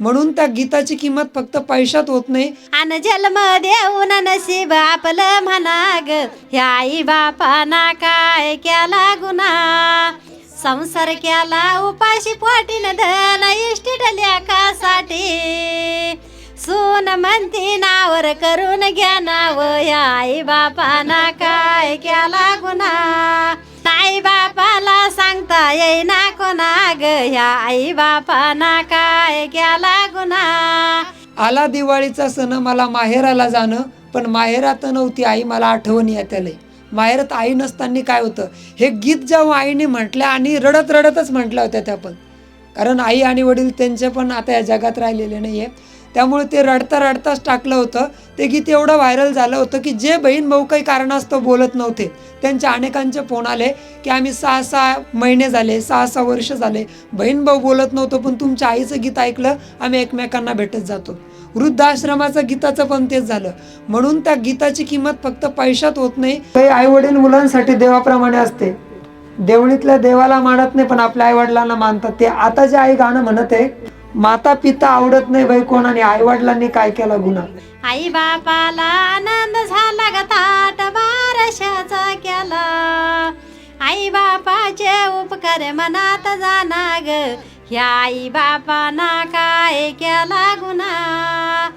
म्हणून त्या गीताची किंमत फक्त पैशात होत नाही. अन जन्म देऊन नशीब आपलं म्हणा ह्या आई बापाना काय केला गुन्हा? संसार केला उपाशी पोटीन धन इष्टी लेखासाठी सून म्हणती नावर करून घ्या नाव ह्या आई बापाना काय केला गुन्हा? सांगता येईना कोणा ग ह्या आई बापाना काय केला गुन्हा? आला दिवाळीचा सण मला माहेराला जाणं पण माहेरात नव्हती आई मला आठवण येते माहेरात आई नसताना काय होतं? हे गीत जेव्हा आईने म्हटलं आणि रडत रडतच म्हटल्या होत्या त्या पण. कारण आई आणि वडील त्यांचे पण आता या जगात राहिलेले नाही आहे त्यामुळे ते रडता रडताच टाकलं होतं. ते गीत एवढं व्हायरल झालं होतं की जे बहीण भाऊ काही कारणास्तव बोलत नव्हते. त्यांच्या अनेकांचे फोन आले की आम्ही सहा सहा महिने झाले सहा सहा वर्ष झाले. बहीण भाऊ बोलत नव्हतो पण तुमच्या आईचं गीत ऐकलं आम्ही एकमेकांना भेटत जातो. वृद्धाश्रमाचं गीताचं पण तेच झालं. म्हणून त्या गीताची किंमत फक्त पैशात होत नाही. काही आई वडील मुलांसाठी देवाप्रमाणे असते. देवळीतल्या देवाला मानत नाही पण आपल्या आई वडिलांना मानतात. ते आता जे आई गाणं म्हणत आहे माता पिता आवडत नाही बाई कोण आणि आई वडिलांनी काय केला गुन्हा? आई बापाला आनंद झाला ग ताट बारशाचा केला. आई बापाचे उपकार मनात जाना ग. ह्या आई बापाना काय केला गुन्हा?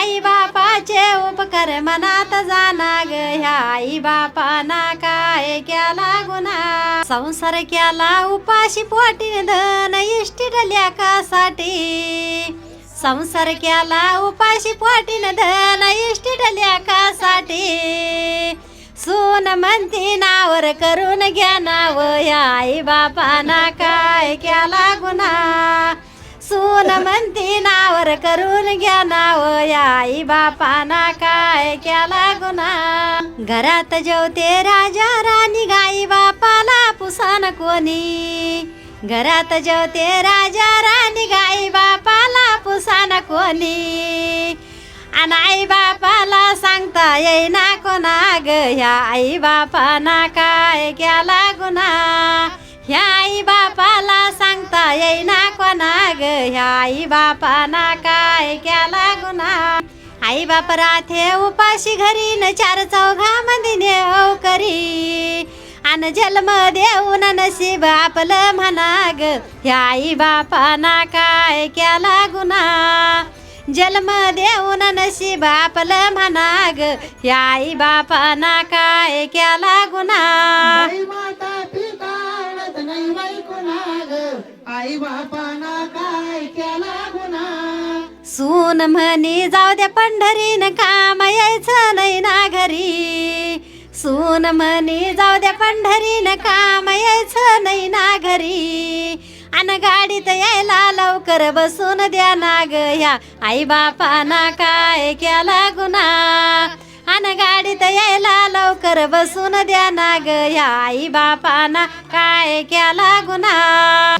आई बापाचे उपकार मनात जाना ग ह्या आई बापाना काय केला गुन्हा? संसार केला उपाशी पोटी धन इष्टी लेखासाठी संसार केला उपाशी पोटी धन इष्टी लेखासाठी सून म्हणती नावर करून घ्या नाव. ह्या आई बापाना काय केला गुन्हा? सून म्हणती नावर करून घ्या नाव या आई बापाना काय केला गुन्हा? घरात जेवते राजा राणी गाई बापाला पुसान कोणी? घरात जेवते राजा राणी गाई बापाला पुसान कोणी? आणि आई बापाला सांगता येईना कोणा ग ह्या आई बापाना काय केला गुन्हा? ह्या आई बापाला सांगता येईना कोणा ह्या आई बापाना काय केला गुन्हा? आई बाप राथे उपाशी घरी न चार चौघा मध्ये करी. अन जन्म देऊन नशीब आपलं म्हणा ग ह्या आई बापाना काय केला गुन्हा? जन्म देऊन नशीब आपलं म्हणा ग ह्या आई बापाना काय केला गुन्हा? कोणाग? आई बापाना काय केला गुन्हा? सून म्हणी जाऊ द्या पंढरीन काम यायचं नाही ना घरी. सून म्हणी जाऊ द्या पंढरीन काम यायचं नाही ना घरी. अन गाडीत यायला लवकर बसून द्या ना ग ह्या आई बापाना काय केला गुन्हा? अन गाडीत यायला तर बसून द्या ना ग या आई बापाना. काय केला गुन्हा